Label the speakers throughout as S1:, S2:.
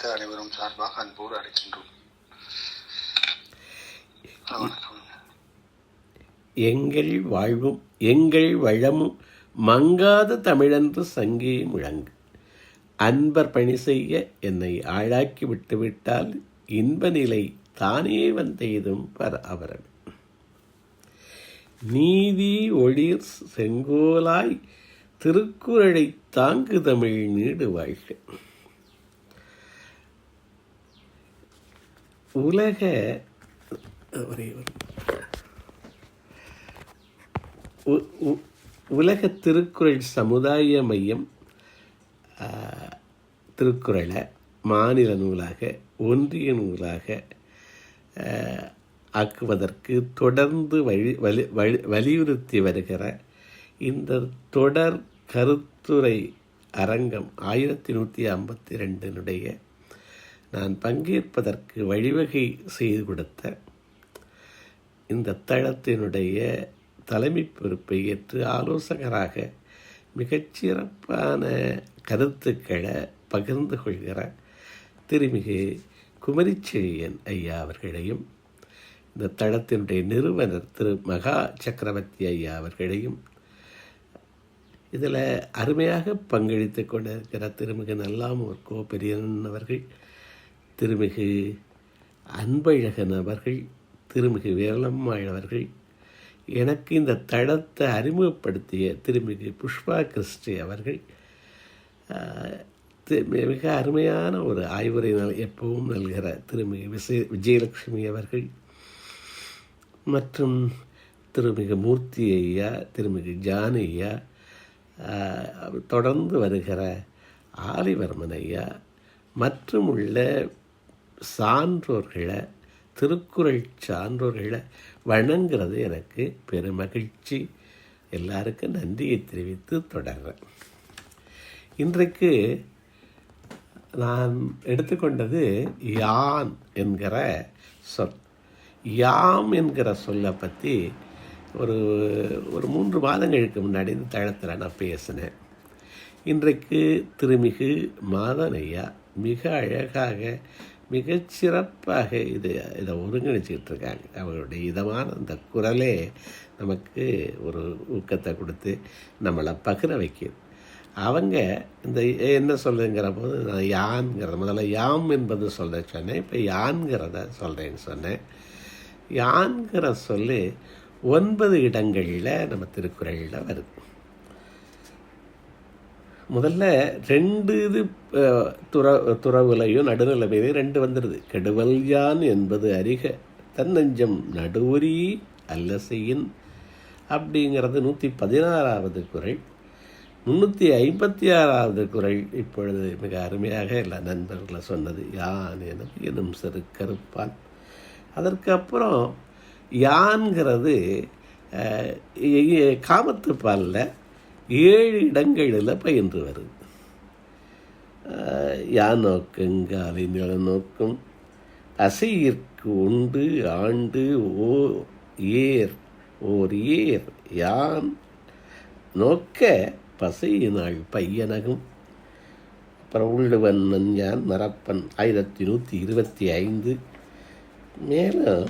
S1: குறித்த அனைவரும் சார்பாக அன்போடு அழைக்கின்றோம்.
S2: எங்கள் வாழ்வும் எங்கள் வளமும் மங்காத தமிழன்று சங்கே முழங்கு. அன்பர் பணி செய்ய என்னை ஆளாக்கி விட்டுவிட்டால் இன்ப நிலை தானே வந்தெய்தும் பர அவரன் நீதி ஒளிர் செங்கோலாய் திருக்குறளை தாங்கு தமிழ் நீடு வாழ்க. உலக ஒரே ஒரு உ- உ- உலக திருக்குறள் சமுதாய மையம் திருக்குறளை மாநில நூலாக ஒன்றிய நூலாக ஆக்குவதற்கு தொடர்ந்து வழி வலி வலி- வலியுறுத்தி வருகிற இந்த தொடர் கருத்துரை அரங்கம் ஆயிரத்தி நூற்றி ஐம்பத்தி ரெண்டினுடைய நான் பங்கேற்பதற்கு வழிவகை செய்து கொடுத்த இந்த தளத்தினுடைய தலைமை பொறுப்பை ஏற்று ஆலோசகராக மிகச்சிறப்பான கருத்துக்களை பகிர்ந்து கொள்கிற திருமிகு குமரிச்செழியன் ஐயா அவர்களையும் இந்த தளத்தினுடைய நிறுவனர் திரு மகா சக்கரவர்த்தி ஐயா அவர்களையும் இதில் அருமையாக பங்களித்து கொண்டிருக்கிற திருமிகு நல்லாமூர் கோ பெரியன் அவர்கள் திருமிகு அன்பழகன் அவர்கள் திருமிகு வீரலம்மாள் அவர்கள் எனக்கு இந்த தளத்தை அறிமுகப்படுத்திய திருமிகு புஷ்பா கிறிஸ்டி அவர்கள் மிக அருமையான ஒரு ஆய்வுரை நல் எப்பவும் நல்கிற திருமிகு விசய விஜயலட்சுமி அவர்கள் மற்றும் திருமிகு மூர்த்தி ஐயா திருமிகு ஜானி ஐயா தொடர்ந்து வருகிற ஆலிவர்மன் ஐயா மற்றும் உள்ள சான்றோர்களை திருக்குறள் சான்றோர்களை வணங்குறது எனக்கு பெருமகிழ்ச்சி. எல்லாருக்கும் நன்றியை தெரிவித்து தொடர்றேன். இன்றைக்கு நான் எடுத்துக்கொண்டது யான் என்கிற சொல். யாம் என்கிற சொல்லை பற்றி ஒரு ஒரு மூன்று மாதங்களுக்கு முன்னாடி இந்த தளத்தில் நான் பேசினேன். இன்றைக்கு திருமிகு மாதனையா மிக அழகாக மிகச்சிறப்பாக இது இதை ஒருங்கிணைச்சிக்கிட்டு இருக்காங்க அவங்களுடைய இதமான அந்த குரலே நமக்கு ஒரு ஊக்கத்தை கொடுத்து நம்மளை பகிர வைக்கிது. அவங்க இந்த என்ன சொல்லுங்கிற போது நான் யான்கிறத முதல்ல யாம் என்பது சொல்ல சொன்னேன் இப்போ யான்கிறத சொல்கிறேன்னு சொன்னேன். யான்கிற சொல்லு ஒன்பது இடங்களில் நம்ம திருக்குறளில் வருது. முதல்ல ரெண்டு இது துற துறவுலையும் நடுநிலைமையிலையும் ரெண்டு வந்துடுது கெடுவல் யான் என்பது அறிக தன்னஞ்சம் நடுவுரி அல்லசையின் அப்படிங்கிறது நூற்றி பதினாறாவது குறை முந்நூற்றி ஐம்பத்தி ஆறாவது குறை இப்பொழுது மிக அருமையாக எல்லா நண்பர்களை சொன்னது யான் எனது எனும் சிறு கருப்பான். அதற்கப்புறம் யான்கிறது காமத்து பாலில் ஏழு இடங்களில் பயின்று வருது. யான் யான் நோக்குங்காலை நோக்கம். அசையிற்கு உண்டு ஆண்டு ஓ ஏர் ஓர் ஏர் யான். நோக்க பசையினாள் பையனகும். அப்புறம் உள்ளுவன் யான்? மரப்பன். ஆயிரத்தி நூற்றி இருபத்தி ஐந்து. மேலும்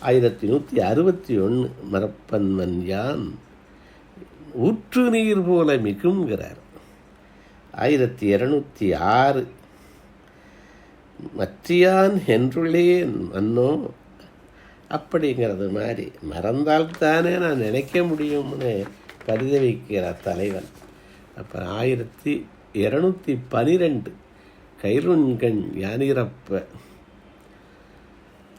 S2: ஆயிரத்தி நூற்றி அறுபத்தி ஒன்று மரப்பன்மன் யான்? ஊற்று நீர் போல மிகுங்கிறார் ஆயிரத்தி இரநூத்தி ஆறு. மற்றியான் என்றுள்ளே மன்னோ அப்படிங்கிறது மாதிரி மறந்தால்தானே நான் நினைக்க முடியும்னு பரிதவிக்கிற தலைவன். அப்புறம் ஆயிரத்தி இரநூத்தி பனிரெண்டு. கைருண்கண் யானிரப்ப.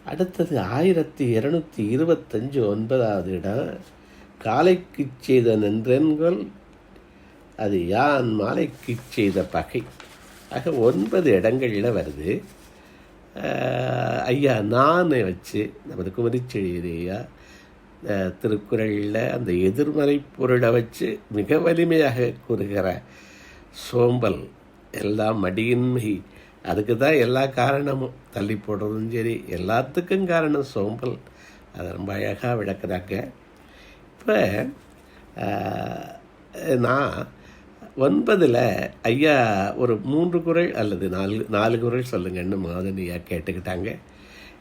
S2: அடுத்தது ஆயிரத்தி இரநூத்தி இருபத்தஞ்சு ஒன்பதாவது இடம். காலைக்குச் செய்த நின்றென்கள் அது யான் மாலைக்குச் செய்த பகை? ஆக ஒன்பது இடங்களில் வருது. ஐயா நான் வச்சு நமது குமரிச்செழியது திருக்குறளில் அந்த எதிர்மறை பொருளை வச்சு மிக வலிமையாக கூறுகிற சோம்பல் எல்லாம் மடியின்மை. அதுக்கு தான் எல்லா காரணமும். தள்ளி போடுறதும் சரி எல்லாத்துக்கும் காரணம் சோம்பல். அதை ரொம்ப அழகாக விளக்குறாங்க. இப்போ நான் ஒன்பதில் ஐயா ஒரு மூன்று குறள் அல்லது நாலு நாலு குறள் சொல்லுங்கன்னு மோதன் ஐயா கேட்டுக்கிட்டாங்க.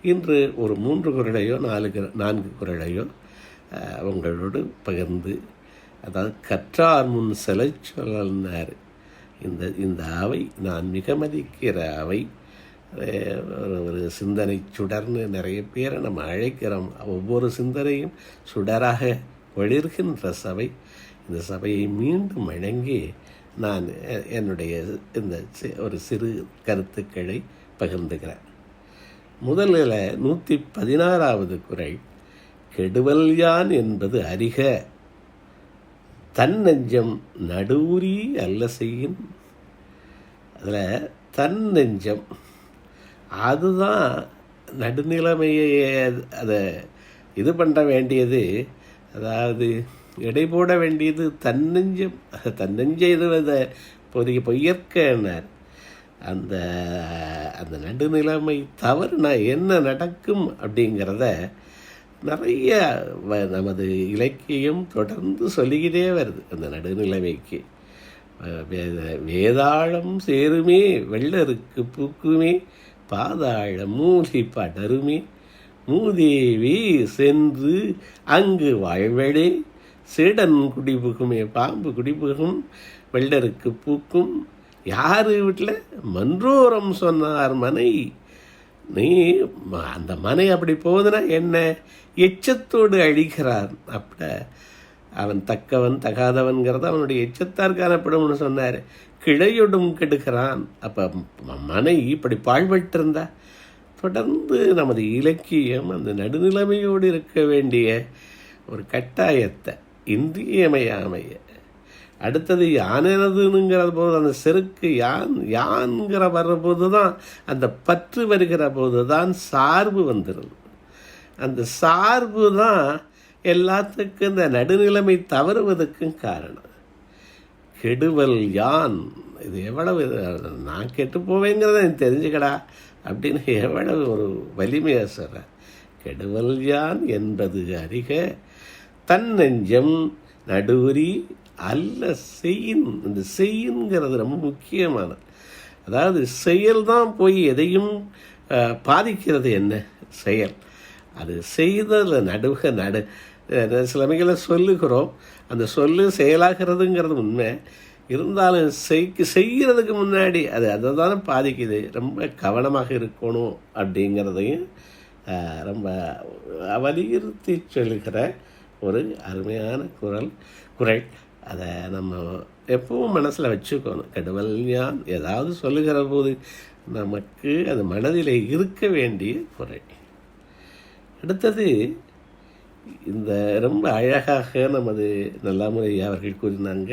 S2: இன்று ஒரு மூன்று குறளையோ நாலு குற- நான்கு குறளையோ உங்களோடு பகிர்ந்து அதாவது கற்றார் முன் சிலை சொல்லனார் இந்த இந்த அவை நான் மிக மதிக்கிற அவை ஒரு ஒரு சிந்தனை சுடர்னு நிறைய பேரை நம்ம அழைக்கிறோம். ஒவ்வொரு சிந்தனையும் சுடராக ஒளிர்கின்ற சபை இந்த சபையை மீண்டும் வழங்கி நான் என்னுடைய இந்த ஒரு சிறு கருத்துக்களை பகிர்ந்துக்கிறேன். முதலில் நூற்றி பதினாறாவது குறை கெடுவல் யான் என்பது அறிக தன் நெஞ்சம் நடுவுரி அல்ல செய்யும் அதில் தன் நெஞ்சம் அதுதான் நடுநிலைமையை அதை இது பண்ண வேண்டியது அதாவது எடை போட வேண்டியது தன்னெஞ்சம் தன்னெஞ்ச இது அதை பொய்யற்கனார் அந்த அந்த நடுநிலைமை தவறுனா என்ன நடக்கும் அப்படிங்கிறத நிறைய வ- நமது இலக்கியம் தொடர்ந்து சொல்லிக்கிட்டே வருது. அந்த நடுநிலைமைக்கு. வேத- வேதாளம் சேருமே வெள்ளருக்கு பூக்குமே பாதாள மூலி படருமே மூதேவி சென்று அங்கு வாழ்வழே சீடன் குடிபுகுமே பாம்பு குடிபுகும் வெள்ளருக்கு பூக்கும். யாரு வீட்டில்? மன்றோரம் சொன்னார் மனை. நீ அந்த மனை அப்படி போகுதுன்னா என்ன? எச்சத்தோடு அழிகிறார். அப்பட அவன் தக்கவன் தகாதவன்கிறத அவனுடைய எச்சத்தார் காணப்படும்னு சொன்னார். கிளையொடும் கெடுக்கிறான் அப்போ மனை இப்படி பாழ்பட்டிருந்தா? தொடர்ந்து நமது இலக்கியம் அந்த நடுநிலைமையோடு இருக்க வேண்டிய ஒரு கட்டாயத்தை இன்றியமையாமைய. அடுத்தது யானதுங்கிற போது அந்த செருக்கு யான் யான்கிற வர்றபோது தான் அந்த பற்று வருகிற போது தான் சார்பு வந்துடும் அந்த சார்பு தான் எல்லாத்துக்கும் இந்த நடுநிலைமை தவறுவதற்கும் காரணம். கெடுவல் யான் இது எவ்வளவு நான் கெட்டு போவேங்கிறத எனக்கு தெரிஞ்சுக்கடா. அப்படின்னு எவ்வளவு ஒரு வலிமையாக சொல்கிறேன் கெடுவல் யான் என்பது அறிக. தன் நெஞ்சம் நடுவுரி அல்ல செய்யின். இந்த செய்யுங்கிறது ரொம்ப முக்கியமானது. அதாவது செயல் தான் போய் எதையும் பாதிக்கிறது என்ன? செயல். அது செய்ததில் நடுவ நடு. சிலமைகளை சில மிகளை சொல்லுகிறோம். அந்த சொல்லு செயலாகிறதுங்கிறது உண்மை. இருந்தாலும் செய் செய்கிறதுக்கு முன்னாடி அது அதை தானே பாதிக்குது. ரொம்ப கவனமாக இருக்கணும் அப்படிங்கிறதையும் ரொம்ப வலியுறுத்தி சொல்லுகிற ஒரு அருமையான குரல் குரல். அதை நம்ம எப்பவும் மனசில் வச்சுக்கணும். கெடுவல் ஞான் ஏதாவது சொல்லுகிற போது நமக்கு அது மனதில் இருக்க வேண்டிய குறை அடுத்தது இந்த ரொம்ப அழகாக நமது நல்லாமுறை அவர்கள் கூறினாங்க.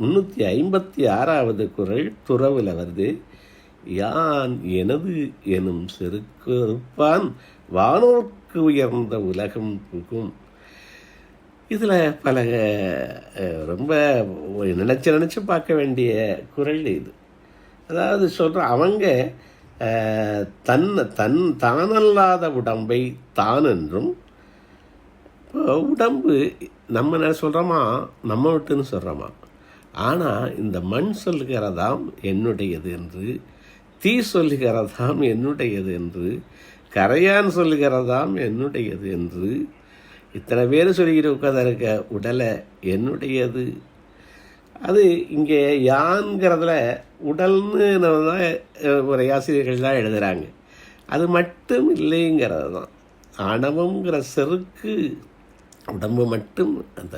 S2: முந்நூற்றி ஐம்பத்தி ஆறாவது குரல் துறவில் வருது. யான் எனது எனும் செருக்கொருப்பான் வானோர்க்கு உயர்ந்த உலகம் புகும். இதில் பல ரொம்ப நினச்சி நினச்சி பார்க்க வேண்டிய குரல் இது. அதாவது சொல்கிற அவங்க தன் தன் தானல்லாத உடம்பை தான் என்றும் இப்போ உடம்பு நம்ம என்ன சொல்கிறோமா நம்ம விட்டுன்னு சொல்கிறோமா ஆனால் இந்த மண் சொல்லுகிறதாம் என்னுடையது என்று தீ சொல்லுகிறதாம் என்னுடையது என்று கரையான் சொல்லுகிறதாம் என்னுடையது என்று இத்தனை பேர் சொல்லிக்கிட்டு உட்காந்து இருக்க உடலை என்னுடையது? அது இங்கே யான்கிறதுல உடல்னு நம்ம தான் ஒரு ஆசிரியர்கள் தான் எழுதுகிறாங்க அது மட்டும் இல்லைங்கிறது தான் ஆணவங்கிற செருக்கு உடம்பு மட்டும் அந்த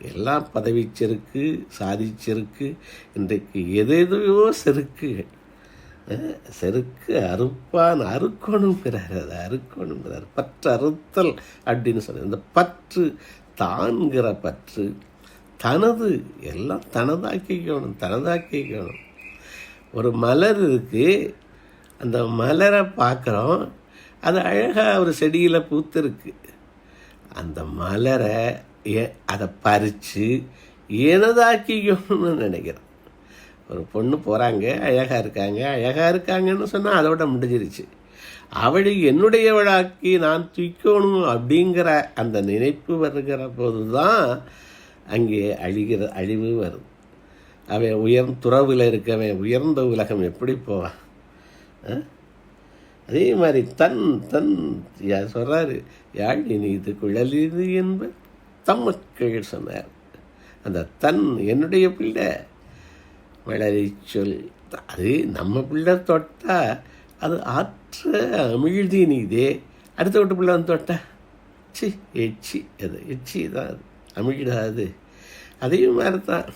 S2: எல்லாம் பதவி செருக்கு சாதி செருக்கு இன்றைக்கு எதேதையோ செருக்கு. செருக்கு அறுப்பான் அறுக்கணுங்கிறார் அதை அறுக்கணுங்கிறார். பற்று அறுத்தல் அப்படின்னு சொல்லி இந்த பற்று தான்கிற பற்று தனது எல்லாம் தனதாக்கிக்கணும் தனதாக்கிக்கணும் ஒரு மலர் இருக்கு அந்த மலரை பார்க்குறோம் அது அழகாக ஒரு செடியில் பூத்திருக்கு. அந்த மலரை அதை பறித்து எனதாக்கிக்கணும்னு நினைக்கிறேன். ஒரு பொண்ணு போகிறாங்க அழகாக இருக்காங்க அழகாக இருக்காங்கன்னு சொன்னால் அதோட முடிஞ்சிருச்சு. அவளை என்னுடையவளாக்கி நான் தூக்கணும் அப்படிங்கிற அந்த நினைப்பு வருகிற போது தான் அங்கே அழிகிற அழிவு வரும். அவன் உயர் துறவில் இருக்கவன் உயர்ந்த உலகம் எப்படி போவான் அதே மாதிரி தன் தன் யா சொல்கிறாரு யாழ் இனி இது குழல் குழலிது என்ப தம்மக்கள் சொன்னார். அந்த தன் என்னுடைய பிள்ளை. மலரை சொல் அது நம்ம பிள்ளை தொட்டா அது ஆற்ற அமிழ்தி நீதே. அடுத்த வீட்டு பிள்ளை வந்து தொட்டா சி எச்சி அது எச்சி தான் அது அமிழ்டாது அதையும் மாதிரி தான்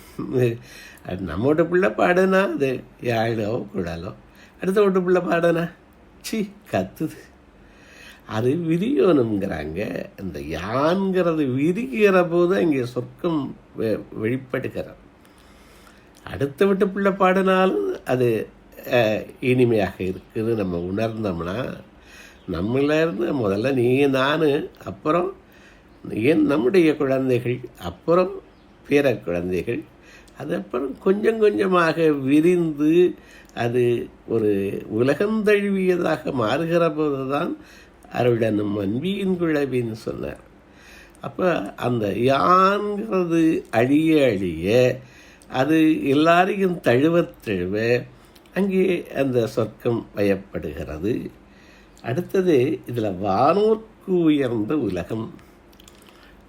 S2: அது பிள்ளை பாடுனா அது யாழோ குழலோ அடுத்த வீட்டு பிள்ளை பாடுனா சி கத்துது. அது விரியணுங்கிறாங்க இந்த யான்கிறது விரிகிற போது அங்கே சொர்க்கம் வெ- வெளிப்படுகிறது. அடுத்த விட்டு பிள்ளை பாடினாலும் அது இனிமையாக இருக்குது நம்ம உணர்ந்தோம்னா நம்மளிருந்து முதல்ல நீ நான் அப்புறம் ஏன் நம்முடைய குழந்தைகள் அப்புறம் பிற குழந்தைகள் அது அப்புறம் கொஞ்சம் கொஞ்சமாக விரிந்து அது ஒரு உலகம் தழுவியதாக மாறுகிற போது தான் அருளனும் அன்பியின் குழவின்னு சொன்னார் அப்போ அந்த யான்கிறது அழிய அழிய அது எல்லாரையும் தழுவத் தழுவ அங்கே அந்த சொர்க்கம் வயப்படுகிறது. அடுத்தது இதில் வானோர்க்கு உயர்ந்த உலகம்.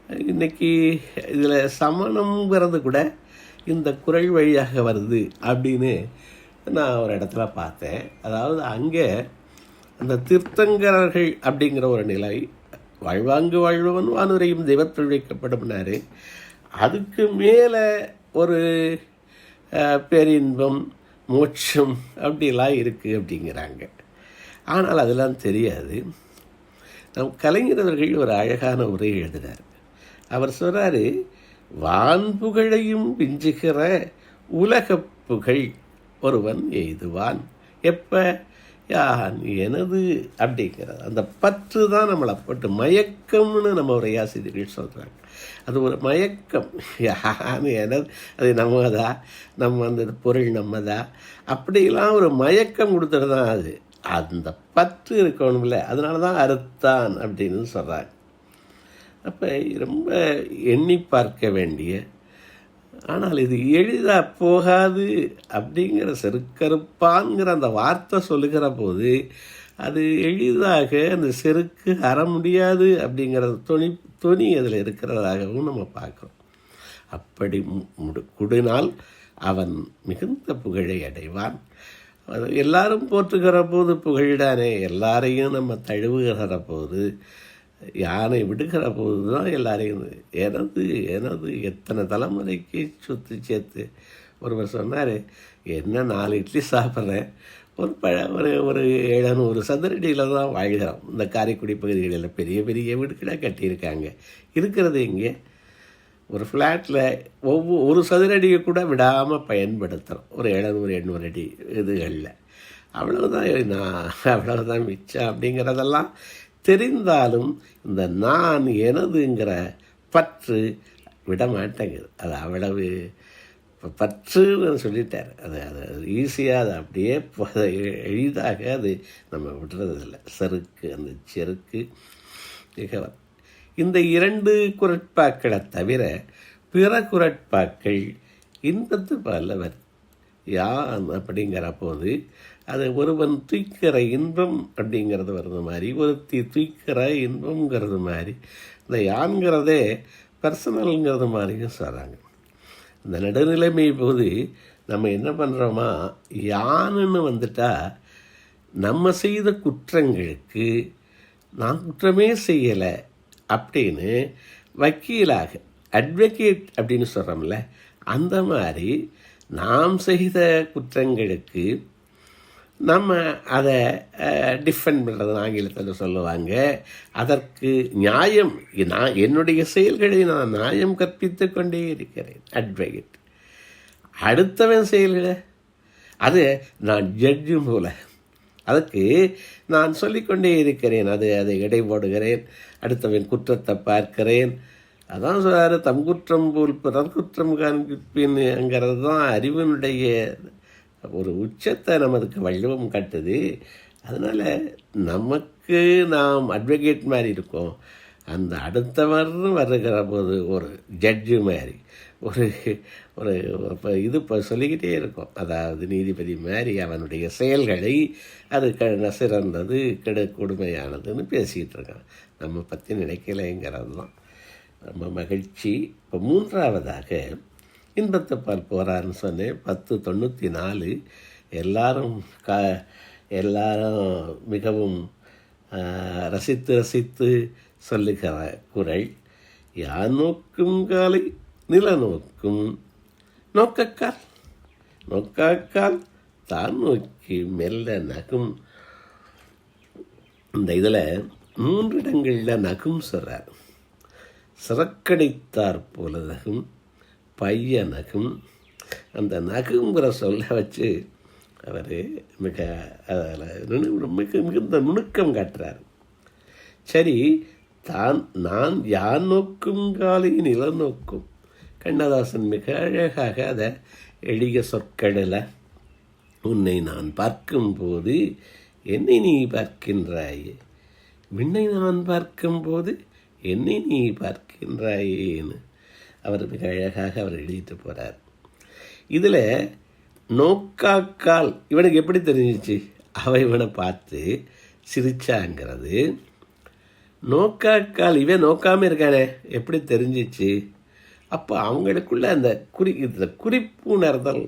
S2: இன்றைக்கி இதில் சமணம்ங்கிறது கூட இந்த குரல் வழியாக வருது அப்படின்னு நான் ஒரு இடத்துல பார்த்தேன். அதாவது அங்கே இந்த தீர்த்தங்கரர்கள் அப்படிங்கிற ஒரு நிலை வாழ்வாங்கு வாழ்பவன் வானுரையும் தெய்வத்தில் வைக்கப்படும்னாரு அதுக்கு மேலே ஒரு பேரின்பம் மோட்சம் அப்படிலாம் இருக்குது அப்படிங்கிறாங்க. ஆனால் அதெல்லாம் தெரியாது. நம் கலைஞரவர்கள் ஒரு அழகான உரை எழுதினார். அவர் சொல்கிறாரு வான்புகழையும் விஞ்சுகிற உலகப் புகழ் ஒருவன் எய்துவான். எப்போ? யான் எனது அப்படிங்கிறது அந்த பற்று தான் நம்மளை போட்டு மயக்கம்னு நம்ம ஒரு யாசிதிகள் சொல்கிறாங்க அது ஒரு மயக்கம். யான் எனது அது நம்மதா நம்ம அந்த பொருள் நம்மதா. அப்படிலாம் ஒரு மயக்கம் கொடுத்துட்டு தான் அது. அந்த பற்று இருக்கணும்ல அதனால தான் அறுத்தான் அப்படின்னு சொல்கிறாங்க அப்போ ரொம்ப எண்ணி பார்க்க வேண்டிய ஆனால் இது எளிதாக போகாது அப்படிங்கிற செருக்கறுப்பான்ங்கிற அந்த வார்த்தை சொல்லுகிற போது அது எளிதாக அந்த செருக்கு அற முடியாது அப்படிங்கிற துணி துணி அதில் இருக்கிறதாகவும் நம்ம பார்க்குறோம். அப்படி மு- முடு குடினால் அவன் மிகுந்த புகழை அடைவான். அது எல்லாரும் போற்றுகிற போது புகழ்தானே எல்லாரையும் நம்ம தழுவுகிற போது யானை விடுகிற போது தான் எல்லாரையும் எனது எனது எத்தனை தலைமுறைக்கு சுற்றி சேர்த்து ஒருவர் சொன்னார் என்ன நாலு இட்லி சாப்பிட்றேன் ஒரு பழ ஒரு ஒரு எழுநூறு சதுரடியில் தான் வாழ்கிறோம். இந்த காரைக்குடி பகுதிகளில் பெரிய பெரிய வீடுகளாக கட்டியிருக்காங்க. இருக்கிறது இங்கே. ஒரு ஃப்ளாட்டில் ஒவ்வொரு ஒரு சதுரடியை கூட விடாமல் பயன்படுத்துகிறோம் ஒரு எழுநூறு எண்ணூறு அடி இதுகளில். அவ்வளவுதான் நான் அவ்வளவுதான் மிச்சம் அப்படிங்கிறதெல்லாம் தெரிந்தாலும் இந்த நான் எனதுங்கிற பற்று விட மாட்டேங்குது அது அவ்வளவு பற்றுன்னு சொல்லிட்டார். அது அது ஈஸியாக அது அப்படியே எளிதாக அது நம்ம விடுறதில்ல. செருக்கு அந்த செருக்கு மிக இந்த இரண்டு குரட்பாக்களை தவிர பிற குரட்பாக்கள் இன்பத்து பல்லவர். யான் அப்படிங்கிற போது அது ஒருவன் தூய்க்கிற இன்பம் அப்படிங்கிறது வருது மாதிரி ஒருத்தி தூய்க்கிற இன்பம்ங்கிறது மாதிரி இந்த யான்கிறதே பர்சனலுங்கிறது மாதிரியும் சொல்கிறாங்க இந்த நடுநிலைமை போது நம்ம என்ன பண்ணுறோமா யானுன்னு வந்துட்டால் நம்ம செய்த குற்றங்களுக்கு நான் குற்றமே செய்யலை அப்படின்னு வக்கீலாக அட்வொகேட் அப்படின்னு சொல்கிறோம்ல அந்த மாதிரி நாம் செய்த குற்றங்களுக்கு நம்ம அதை டிஃபெண்ட் பண்ணுறது ஆங்கிலத்தில் சொல்லுவாங்க. அதற்கு நியாயம் நான் என்னுடைய செயல்களை நான் நியாயம் கற்பித்து கொண்டே இருக்கிறேன். அட்வொகேட் அடுத்தவன் செயல்களை? அது நான் ஜட்ஜும் போல. அதுக்கு நான் சொல்லிக்கொண்டே இருக்கிறேன். அது அதை இடைபோடுகிறேன் அடுத்தவன் குற்றத்தை பார்க்கிறேன். அதான் சொல்கிறார் தம் குற்றம் போல் பிறர் குற்றம் காண்பிப்பின்ங்கிறது தான் அறிவினுடைய ஒரு உச்சத்தை நமக்கு வள்ளுவம் கட்டுது. அதனால் நமக்கு நாம் அட்வொகேட் மாதிரி இருக்கோம். அந்த அடுத்தவர் வருகிற போது ஒரு ஜட்ஜு மாதிரி ஒரு ஒரு இப்போ இது இப்போ சொல்லிக்கிட்டே இருக்கும். அதாவது நீதிபதி மாதிரி அவனுடைய செயல்களை அது க சிறந்தது கெடு கொடுமையானதுன்னு பேசிக்கிட்டு இருக்கான். நம்ம பற்றி நினைக்கலைங்கிறது தான் ரொம்ப மகிழ்ச்சி. இப்போ மூன்றாவதாக இன்பத்தை போகிறான்னு சொன்னேன் பத்து தொண்ணூற்றி நாலு எல்லாரும் க எல்லாரும் மிகவும் ரசித்து ரசித்து சொல்லுகிற குரல் யார் நோக்கும் காலை நில நோக்கும் நோக்கக்கால் நோக்காக்கால் தான் நோக்கி மெல்ல நகும். இந்த இதில் மூன்று இடங்களில் நகும் சொல்கிறார் சிறக்கடித்தார் போல நகும். பைய நகும் அந்த நகுங்கிற சொல்ல வச்சு அவர் மிக அதில் மிக மிகுந்த நுணுக்கம் காட்டுறார். சரி தான் நான் யார் நோக்கும் காலை நில நோக்கும்? கண்ணதாசன் மிக அழகாக அதை எளிய சொற்களில் உன்னை நான் பார்க்கும்போது என்னை நீ பார்க்கின்றாய்? விண்ணை நான் பார்க்கும்போது என்னை நீ பார்க்கின்றாயேன்னு. அவர் மிக அழகாக அவர் எழுதிட்டு போகிறார் இதில் நோக்காக்கால் இவனுக்கு எப்படி தெரிஞ்சிச்சு? அவன் இவனை பார்த்து சிரிச்சாங்கிறது. நோக்காக்கால் இவன் நோக்காமல் இருக்கானே எப்படி தெரிஞ்சிச்சு? அப்போ அவங்களுக்குள்ள அந்த குறி இந்த குறிப்புணர்தல்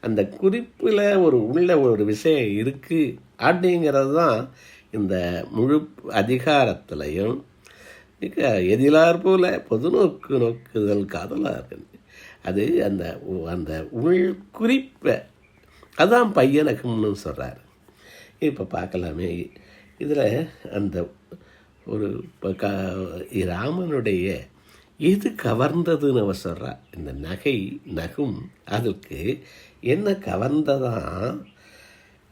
S2: அந்த குறிப்பில் ஒரு உள்ள ஒரு விஷயம் இருக்குது அப்படிங்கிறது தான் இந்த முழு அதிகாரத்திலையும் மிக எதிலார் போல பொதுநோக்கு நோக்குதல் காதலாக. அது அந்த உ- அந்த உள் குறிப்பை. அதான் பையனகம்னு சொல்கிறார் இப்போ பார்க்கலாமே. இதில் அந்த ஒரு இப்போ க ராமனுடைய எது கவர்ந்ததுன்னு அவர் சொல்கிறார் இந்த நகை நகும் அதுக்கு என்ன கவர்ந்ததான்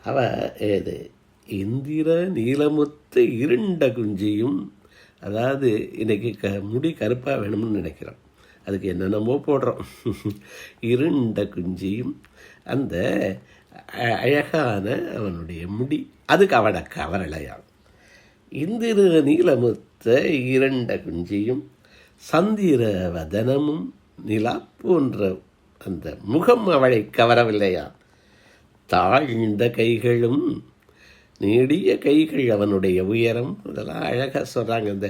S2: அவ இது இந்திர நீலமுத்து இருண்ட குஞ்சியும் அதாவது இன்றைக்கி க முடி கருப்பாக வேணும்னு நினைக்கிறோம். அதுக்கு என்னென்னமோ போடுறோம். இருண்ட குஞ்சியும் அந்த அழகான அவனுடைய முடி. அதுக்கு அவட கவரலையாம். இந்திர நீலமுத்த இரண்ட குஞ்சியும் சந்திர வதனமும் நிலா போன்ற அந்த முகம் அவளை கவரவில்லையா தாழ்ந்த கைகளும் நீடிய கைகள் அவனுடைய உயரம். இதெல்லாம் அழகாக சொல்கிறாங்க இந்த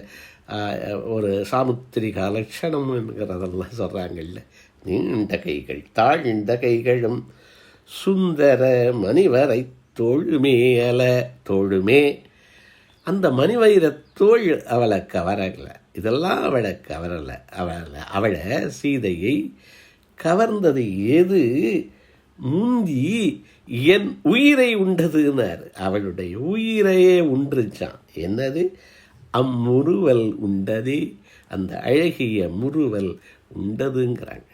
S2: ஒரு சாமுத்திரிகா லட்சணம் என்கிறதெல்லாம் சொல்கிறாங்கல்ல நீண்ட கைகள் தாழ்ந்த கைகளும் சுந்தர மணிவரை தோழுமே அல தோழுமே. அந்த மணிவயிற தோல் அவளை கவரலை இதெல்லாம் அவளை கவரலை அவளை அவளை சீதையை கவர்ந்தது எது? முந்தி என் உயிரை உண்டதுன்னார் அவளுடைய உயிரையே உண்டுச்சான். என்னது? அம்முறுவல் உண்டதே. அந்த அழகிய முறுவல் உண்டதுங்கிறாங்க.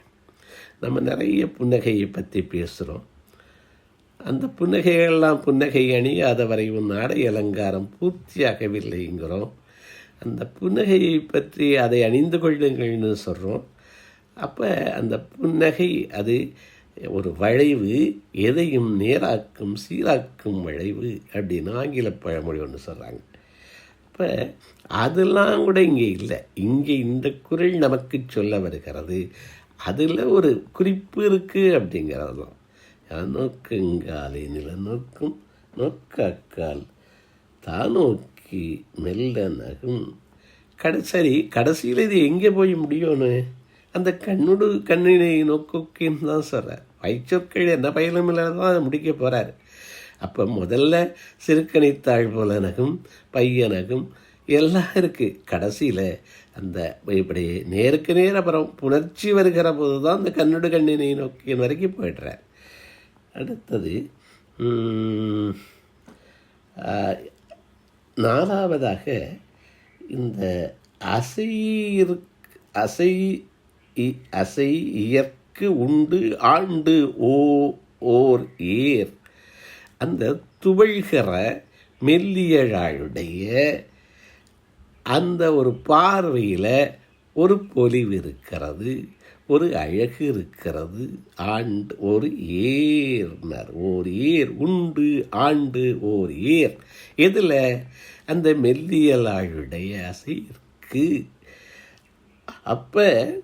S2: நம்ம நிறைய புன்னகையை பற்றி பேசுகிறோம் அந்த புன்னகைகள்லாம் புன்னகை அணியாத உன் ஆடை அலங்காரம் பூர்த்தியாகவில்லைங்கிறோம். அந்த புன்னகையை பற்றி அதை அணிந்து கொள்ளுங்கள்னு சொல்கிறோம் அப்போ அந்த புன்னகை அது ஒரு வளைவு எதையும் நேராக்கும் சீராக்கும் வளைவு அப்படின்னு ஆங்கில பழமொழி ஒன்று சொல்கிறாங்க அப்போ அதெல்லாம் கூட இங்கே இல்லை. இங்கே இந்த குரல் நமக்கு சொல்ல வருகிறது. அதில் ஒரு குறிப்பு இருக்குது அப்படிங்கிறது தான் நோக்குங்காலை நிலநோக்கும் நோக்காக்கால் நோக்காக்கால் தானோக்கி மெல்ல நகும். கடைசரி கடைசியில் இது எங்கே போய் முடியும்னு? அந்த கண்ணுடு கண்ணினை நோக்கோக்கின்னு தான் சொல்கிறேன் பைச்சொற்கள் என்ன பயிலும் தான் முடிக்க போகிறார் அப்போ முதல்ல சிறுக்கணித்தாழ் போலனகும் பையனகும் எல்லாம் இருக்குது கடைசியில் அந்த இப்படி நேருக்கு நேர் அப்புறம் புணர்ச்சி வருகிற போது தான் அந்த கண்ணுடு கண்ணினை நோக்கிய வரைக்கும் போயிடுறார். அடுத்தது நாலாவதாக இந்த அசை அசை இ- அசை இயற்கு உண்டு ஆண்டு ஓ ஓர் ஏர். அந்த துவழ்கிற மெல்லியழாளுடைய அந்த ஒரு பார்வையில் ஒரு பொலிவு இருக்கிறது ஒரு அழகு இருக்கிறது. ஆண்டு ஒரு ஏர்னர் ஓர் ஏர் உண்டு ஆண்டு ஓர் ஏர். எதில்? அந்த மெல்லியலாளுடைய அசை இருக்கு. அப்போ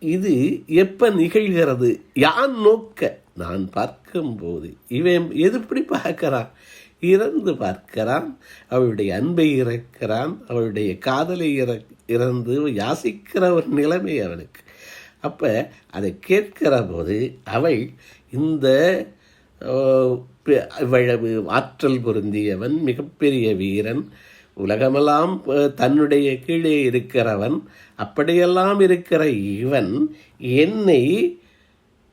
S2: இது எப்ப நிகழ்கிறது? யான் நோக்க? நான் பார்க்கும்போது இவன் எதுப்படி பார்க்கிறான்? இறந்து பார்க்கிறான். அவளுடைய அன்பை இறக்கிறான். அவளுடைய காதலை இற இறந்து யாசிக்கிற ஒரு நிலைமை அவனுக்கு. அப்ப அதை கேட்கிற போது அவள் இந்த இவ்வளவு ஆற்றல் பொருந்தியவன் மிகப்பெரிய வீரன் உலகமெல்லாம் தன்னுடைய கீழே இருக்கிறவன் அப்படியெல்லாம் இருக்கிற இவன் என்னை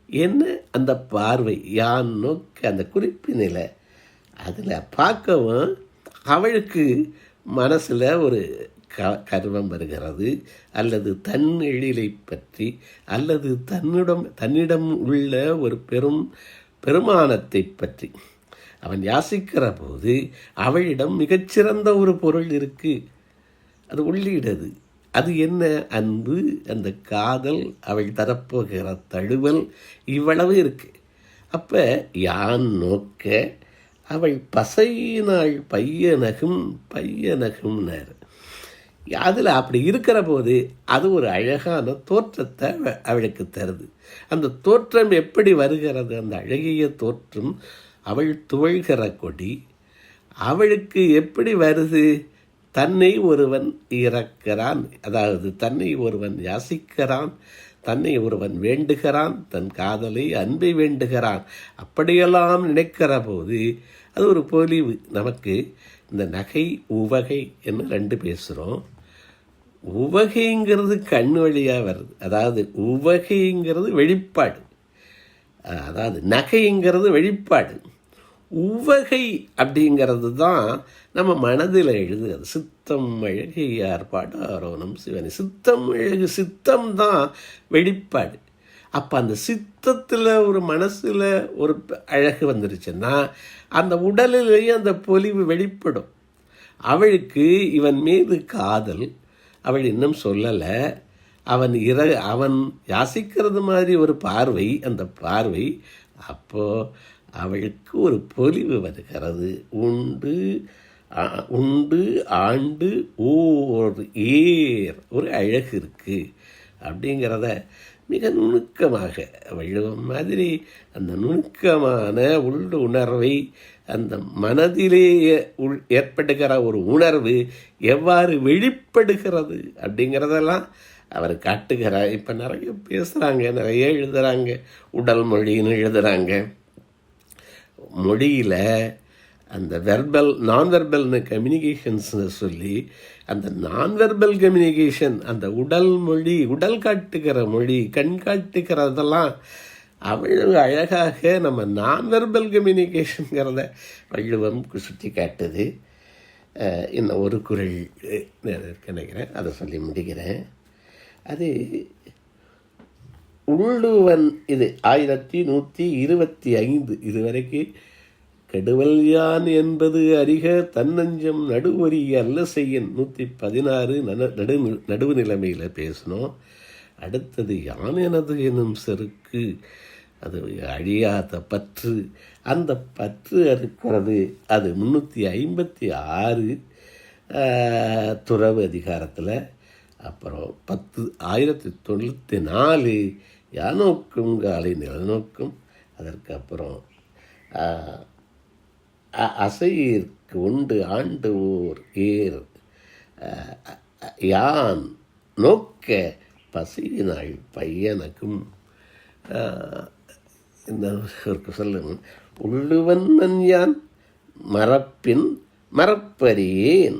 S2: என்ன அந்த பார்வை யான் நோக்க அந்த குறிப்பு நிலை. அதில் பார்க்கவும் அவளுக்கு மனசில் ஒரு க கர்வம் வருகிறது. அல்லது தன் எழிலை பற்றி அல்லது தன்னிடம் தன்னிடம் உள்ள ஒரு பெரும் பெருமானத்தை பற்றி. அவன் யாசிக்கிற போது அவளிடம் மிகச்சிறந்த ஒரு பொருள் இருக்குது அது உள்ளிடது. அது என்ன? அன்பு அந்த காதல் அவள் தரப்போகிற தழுவல் இவ்வளவு இருக்கு. அப்போ யான் நோக்க அவள் பசையினாள் பையனகும் பையனகும்னார். அதில் அப்படி இருக்கிற போது அது ஒரு அழகான தோற்றத்தை அவளுக்கு தருது. அந்த தோற்றம் எப்படி வருகிறது? அந்த அழகிய தோற்றம் அவள் துவழ்கிற கொடி அவளுக்கு எப்படி வருது? தன்னை ஒருவன் இறக்கிறான். அதாவது தன்னை ஒருவன் யாசிக்கிறான் தன்னை ஒருவன் வேண்டுகிறான் தன் காதலை அன்பை வேண்டுகிறான். அப்படியெல்லாம் நினைக்கிற போது அது ஒரு பொலிவு. நமக்கு இந்த நகை உவகை என்று ரெண்டு பேசுகிறோம் உவகைங்கிறது கண் வழியாக வருது. அதாவது உவகைங்கிறது வெளிப்பாடு. அதாவது நகைங்கிறது வெளிப்பாடு. உவகை அப்படிங்கிறது தான் நம்ம மனதில் எழுதுகிறது. சித்தம் அழகையார் பாடாரோனம் சிவனி. சித்தம் அழகு சித்தம் தான் வெளிப்பாடு. அப்போ அந்த சித்தத்தில் ஒரு மனசில் ஒரு ப- அழகு வந்துருச்சுன்னா அந்த உடலிலேயும் அந்த பொலிவு வெளிப்படும். அவளுக்கு இவன் மீது காதல் அவள் இன்னும் சொல்லலை. அவன் இற அவன் யாசிக்கிறது மாதிரி ஒரு பார்வை அந்த பார்வை அப்போது அவளுக்கு ஒரு பொலிவு வருகிறது. உண்டு உண்டு ஆண்டு ஓர் ஏர் ஒரு அழகு இருக்குது அப்படிங்கிறத மிக நுணுக்கமாக வள்ளுவம் மாதிரி அந்த நுணுக்கமான உள் உணர்வை அந்த மனதிலேயே உள் ஏற்படுகிற ஒரு உணர்வு எவ்வாறு வெளிப்படுகிறது அப்படிங்கிறதெல்லாம் அவர் காட்டுகிறார். இப்போ நிறைய பேசுகிறாங்க நிறைய எழுதுகிறாங்க உடல் மொழின்னு எழுதுகிறாங்க மொழியில் அந்த வெர்பல் நான் வெர்பல்னு கம்யூனிகேஷன்ஸ் சொல்லி அந்த நான் வெர்பல் கம்யூனிகேஷன் அந்த உடல் மொழி உடல் காட்டுகிற மொழி கண் காட்டுகிறதெல்லாம் அவ்வளவு அழகாக நம்ம நான் வெர்பல் கம்யூனிகேஷனுங்கிறத வள்ளுவம் சுட்டி காட்டுது. இன்னும் ஒரு குரல் நினைக்கிறேன். அதை சொல்லி முடிக்கிறேன். அது உள்ளுவன் இது. ஆயிரத்தி நூற்றி இருபத்தி ஐந்து. இதுவரைக்கு கெடுவல் யான் என்பது அறிக தன்னஞ்சம் நடுவரி அல்ல செய்யன். நூற்றி பதினாறு நடு நடு நடுவு நிலைமையில் பேசினோம். அடுத்தது யான் எனது எனும் செருக்கு. அது அழியாத பற்று. அந்த பற்று இருக்கிறது அது முந்நூற்றி ஐம்பத்தி ஆறு துறவு அதிகாரத்தில். அப்புறம் பத்து ஆயிரத்தி தொண்ணூற்றி நாலு யானோக்கும் காலை நிலநோக்கும். அதற்கு அப்புறம் அசையிற்கு உண்டு ஆண்டு ஓர் ஏர் யான் நோக்க பசியினாள் பையனுக்கும். இந்த ஒரு சொல்லுங்க உள்ளுவன் யான் மறப்பின் மறப்பறியேன்.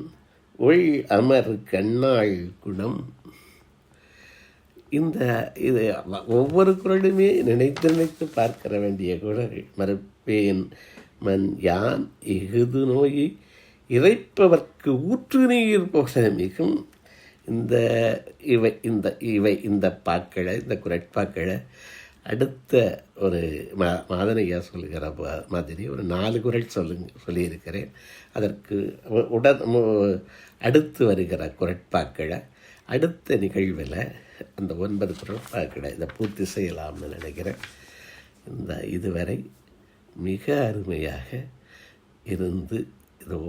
S2: உள் அமர் கண்ணாள் குணம். இந்த இது ஒவ்வொரு குரலுமே நினைத்து நினைத்து பார்க்கிற வேண்டிய குரல் மறுப்பேன் மண் யான் இகுது நோயை இறைப்பவர்க்கு ஊற்று நீர் போல மிகும். இந்த இவை இந்த இவை இந்த பாக்களை இந்த குரட்பாக்களை அடுத்த ஒரு மா மாதனையா சொல்லுகிற மாதிரி ஒரு நாலு குரல் சொல்லுங்க சொல்லியிருக்கிறேன். அதற்கு உ- உடன் அடுத்து வருகிற குரட்பாக்களை அடுத்த நிகழ்வில் அந்த ஒன்பது குரட்பாக்களை இதை பூர்த்தி செய்யலாம்னு நினைக்கிறேன். இந்த இதுவரை மிக அருமையாக இருந்து இதோ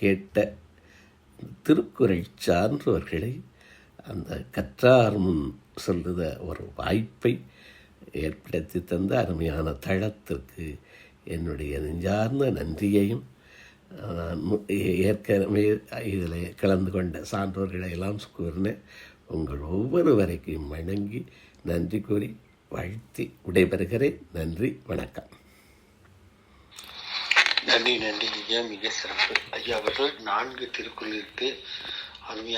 S2: கேட்ட திருக்குறள் சார்ந்தவர்களை அந்த கற்றார் முன் சொல்லுத ஒரு வாய்ப்பை ஏற்படுத்தி தந்த அருமையான தளத்திற்கு என்னுடைய நெஞ்சார்ந்த நன்றியையும் ஏற்கனவே இதில் கலந்து கொண்ட சான்றோர்களை எல்லாம் கூறினேன் உங்கள் ஒவ்வொருவரைக்கும் வணங்கி நன்றி கூறி வாழ்த்தி விடைபெறுகிறேன். நன்றி வணக்கம்.
S1: நன்றி நன்றி. ஐயா மிக சிறப்பு. ஐயா அவர்கள் நான்கு திருக்குறளுக்கு அருமையாக